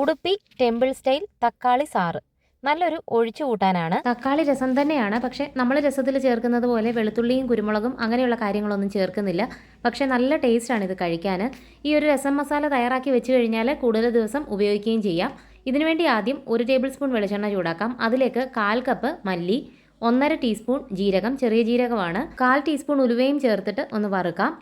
Udupi temple style തക്കാളി സാറ്. നല്ലൊരു ഒഴിച്ചു കൂട്ടാനാണ്. തക്കാളി രസം തന്നെയാണ്. പക്ഷേ നമ്മൾ രസത്തിൽ ചേർക്കുന്നത് പോലെ വെളുത്തുള്ളിയും കുരുമുളകും അങ്ങനെയുള്ള കാര്യങ്ങളൊന്നും ചേർക്കുന്നില്ല. പക്ഷേ നല്ല ടേസ്റ്റാണ് ഇത് കഴിക്കാൻ ഈ ഒരു രസം മസാല തയ്യാറാക്കി വെച്ച് കഴിഞ്ഞാൽ കൂടുതൽ ദിവസം ഉപയോഗിക്കുകയും ചെയ്യാം. ഇതിനുവേണ്ടി ആദ്യം ഒരു ടേബിൾ സ്പൂൺ വെളിച്ചെണ്ണ ചൂടാക്കാം. അതിലേക്ക് കാൽ കപ്പ് മല്ലി ഒന്നര ടീസ്പൂൺ ജീരകം ചെറിയ ജീരകമാണ്. കാൽ ടീസ്പൂൺ ഉലുവയും ചേർത്തിട്ട് ഒന്ന് വറുക്കാം.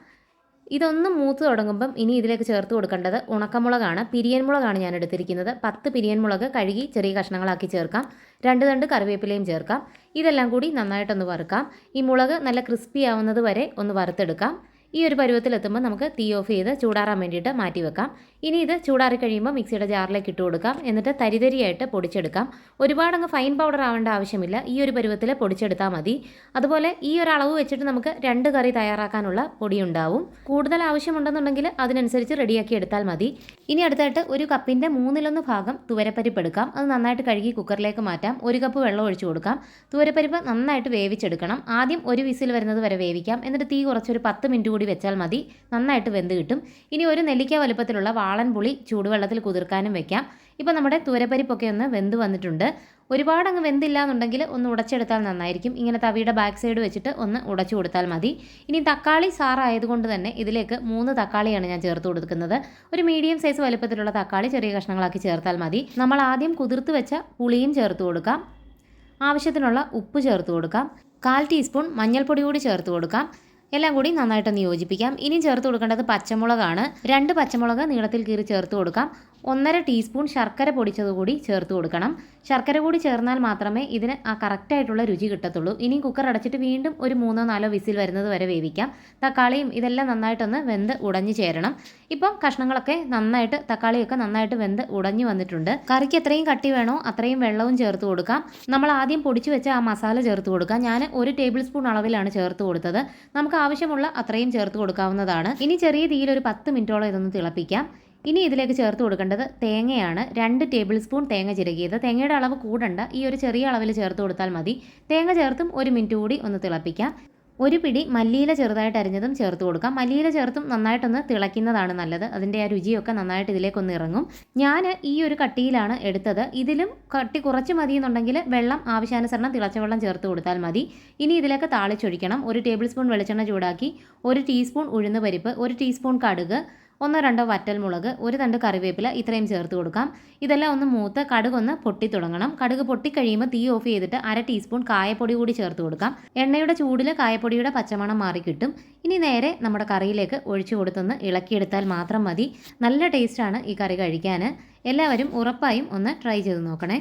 ഇതൊന്ന് മൂത്ത് തുടങ്ങുമ്പം ഇനി ഇതിലേക്ക് ചേർത്ത് കൊടുക്കേണ്ടത് ഉണക്കമുളകാണ്. പിരിയൻ മുളകാണ് ഞാൻ എടുത്തിരിക്കുന്നത്. പത്ത് പിരിയൻ മുളക് കഴുകി ചെറിയ കഷ്ണങ്ങളാക്കി ചേർക്കാം. രണ്ട് തണ്ട് കറിവേപ്പിലയും ചേർക്കാം. ഇതെല്ലാം കൂടി നന്നായിട്ടൊന്ന് വറുക്കാം. ഈ മുളക് നല്ല ക്രിസ്പി ആവുന്നത് വരെ ഒന്ന് വറുത്തെടുക്കാം. ഈ ഒരു പരുവത്തിലെത്തുമ്പോൾ നമുക്ക് തീ ഓഫ് ചെയ്ത് ചൂടാറാൻ വേണ്ടിയിട്ട് മാറ്റി വെക്കാം. ഇനി ഇത് ചൂടാറി കഴിയുമ്പോൾ മിക്സിയുടെ ജാറിലേക്ക് ഇട്ട് കൊടുക്കാം. എന്നിട്ട് തരിതരിയായിട്ട് പൊടിച്ചെടുക്കാം. ഒരുപാട് അങ്ങ് ഫൈൻ പൗഡർ ആവേണ്ട ആവശ്യമില്ല. ഈ ഒരു പരുവത്തിൽ പൊടിച്ചെടുത്താൽ മതി. അതുപോലെ ഈ ഒരു അളവ് വെച്ചിട്ട് നമുക്ക് രണ്ട് കറി തയ്യാറാക്കാനുള്ള പൊടി ഉണ്ടാവും. കൂടുതൽ ആവശ്യമുണ്ടെന്നുണ്ടെങ്കിൽ അതിനനുസരിച്ച് റെഡിയാക്കി എടുത്താൽ മതി. ഇനി അടുത്തായിട്ട് ഒരു കപ്പിന്റെ മൂന്നിലൊന്ന് ഭാഗം തുവരപ്പരിപ്പ് എടുക്കാം. അത് നന്നായിട്ട് കഴുകി കുക്കറിലേക്ക് മാറ്റാം. ഒരു കപ്പ് വെള്ളം ഒഴിച്ചു കൊടുക്കാം. തുവരപ്പരിപ്പ് നന്നായിട്ട് വേവിച്ചെടുക്കണം. ആദ്യം ഒരു വിസിൽ വരുന്നത് വരെ വേവിക്കാം. എന്നിട്ട് തീ കുറച്ചൊരു പത്ത് മിനിറ്റ് കൂടി വെച്ചാൽ മതി. നന്നായിട്ട് വെന്ത് കിട്ടും. ഇനി ഒരു നെല്ലിക്ക വലുപ്പത്തിലുള്ള വാളൻ പുളി ചൂടുവെള്ളത്തിൽ കുതിർക്കാനും വെക്കാം. ഇപ്പോൾ നമ്മുടെ തുരപ്പരിപ്പൊക്കെ ഒന്ന് വെന്ത് വന്നിട്ടുണ്ട്. ഒരുപാട് അങ്ങ് വെന്തില്ല എന്നുണ്ടെങ്കിൽ ഒന്ന് ഉടച്ചെടുത്താൽ നന്നായിരിക്കും. ഇങ്ങനെ തവിയുടെ ബാക്ക് സൈഡ് വെച്ചിട്ട് ഒന്ന് ഉടച്ചു കൊടുത്താൽ മതി. ഇനി തക്കാളി സാറായതുകൊണ്ട് തന്നെ ഇതിലേക്ക് മൂന്ന് തക്കാളിയാണ് ഞാൻ ചേർത്ത് കൊടുക്കുന്നത്. ഒരു മീഡിയം സൈസ് വലുപ്പത്തിലുള്ള തക്കാളി ചെറിയ കഷ്ണങ്ങളാക്കി ചേർത്താൽ മതി. നമ്മൾ ആദ്യം കുതിർത്ത് വെച്ച പുളിയും ചേർത്ത് കൊടുക്കാം. ആവശ്യത്തിനുള്ള ഉപ്പ് ചേർത്ത് കൊടുക്കാം. കാൽ ടീസ്പൂൺ മഞ്ഞൾപ്പൊടി കൂടി ചേർത്ത് കൊടുക്കാം. എല്ലാം കൂടി നന്നായിട്ടൊന്ന് യോജിപ്പിക്കാം. ഇനി ചേർത്ത് കൊടുക്കേണ്ടത് പച്ചമുളകാണ്. രണ്ട് പച്ചമുളക് നീളത്തിൽ കീറി ചേർത്ത് കൊടുക്കാം. ഒന്നര ടീസ്പൂൺ ശർക്കര പൊടിച്ചത് കൂടി ചേർത്ത് കൊടുക്കണം. ശർക്കര കൂടി ചേർന്നാൽ മാത്രമേ ഇതിന് ആ കറക്റ്റായിട്ടുള്ള രുചി കിട്ടത്തുള്ളൂ. ഇനി കുക്കർ അടച്ചിട്ട് വീണ്ടും ഒരു മൂന്നോ നാലോ വിസിൽ വരുന്നത് വരെ വേവിക്കാം. തക്കാളിയും ഇതെല്ലാം നന്നായിട്ടൊന്ന് വെന്ത് ഉടഞ്ഞു ചേരണം. ഇപ്പം കഷ്ണങ്ങളൊക്കെ നന്നായിട്ട് തക്കാളിയൊക്കെ നന്നായിട്ട് വെന്ത് ഉടഞ്ഞു വന്നിട്ടുണ്ട്. കറിക്ക് എത്രയും കട്ടി വേണോ അത്രയും വെള്ളവും ചേർത്ത് കൊടുക്കാം. നമ്മൾ ആദ്യം പൊടിച്ചു വെച്ച ആ മസാല ചേർത്ത് കൊടുക്കാം. ഞാൻ ഒരു ടേബിൾ സ്പൂൺ അളവിലാണ് ചേർത്ത് കൊടുത്തത്. നമുക്ക് ആവശ്യമുള്ള അത്രയും ചേർത്ത് കൊടുക്കാവുന്നതാണ്. ഇനി ചെറിയ തീയിൽ ഒരു പത്ത് മിനിറ്റോളം ഇതൊന്ന് തിളപ്പിക്കാം. ഇനി ഇതിലേക്ക് ചേർത്ത് കൊടുക്കേണ്ടത് തേങ്ങയാണ്. രണ്ട് ടേബിൾ സ്പൂൺ തേങ്ങ ചിരകിയത്. തേങ്ങയുടെ അളവ് കൂടണ്ട. ഈ ഒരു ചെറിയ അളവിൽ ചേർത്ത് കൊടുത്താൽ മതി. തേങ്ങ ചേർത്തും ഒരു മിനിറ്റ് കൂടി ഒന്ന് തിളപ്പിക്കാം. ഒരു പിടി മല്ലിയില ചെറുതായിട്ട് അരിഞ്ഞതും ചേർത്ത് കൊടുക്കാം. മല്ലിയില ചേർത്തും നന്നായിട്ടൊന്ന് തിളയ്ക്കുന്നതാണ് നല്ലത്. അതിന്റെ ആ രുചിയൊക്കെ നന്നായിട്ട് ഇതിലേക്കൊന്ന് ഇറങ്ങും. ഞാൻ ഈ ഒരു കട്ടിയിലാണ് എടുത്തത്. ഇതിലും കട്ടി കുറച്ച് മതി എന്നുണ്ടെങ്കിൽ വെള്ളം ആവശ്യാനുസരണം തിളച്ച വെള്ളം ചേർത്ത് കൊടുത്താൽ മതി. ഇനി ഇതിലേക്ക് താളിച്ചൊഴിക്കണം. ഒരു ടേബിൾ സ്പൂൺ വെളിച്ചെണ്ണ ചൂടാക്കി ഒരു ടീസ്പൂൺ ഉഴുന്ന് പരിപ്പ് ഒരു ടീസ്പൂൺ കടുക് ഒന്നോ രണ്ടോ വറ്റൽമുളക് ഒരു തണ്ട് കറിവേപ്പില ഇത്രയും ചേർത്ത് കൊടുക്കാം. ഇതെല്ലാം ഒന്ന് മൂത്ത് കടുകൊന്ന് പൊട്ടി തുടങ്ങണം. കടുക് പൊട്ടിക്കഴിയുമ്പോൾ തീ ഓഫ് ചെയ്തിട്ട് അര ടീസ്പൂൺ കായപ്പൊടി കൂടി ചേർത്ത് കൊടുക്കാം. എണ്ണയുടെ ചൂടിൽ കായപ്പൊടിയുടെ പച്ചമണം മാറി കിട്ടും. ഇനി നേരെ നമ്മുടെ കറിയിലേക്ക് ഒഴിച്ചു കൊടുത്തൊന്ന് ഇളക്കിയെടുത്താൽ മാത്രം മതി. നല്ല ടേസ്റ്റാണ് ഈ കറി കഴിക്കാൻ എല്ലാവരും ഉറപ്പായും ഒന്ന് ട്രൈ ചെയ്ത് നോക്കണേ.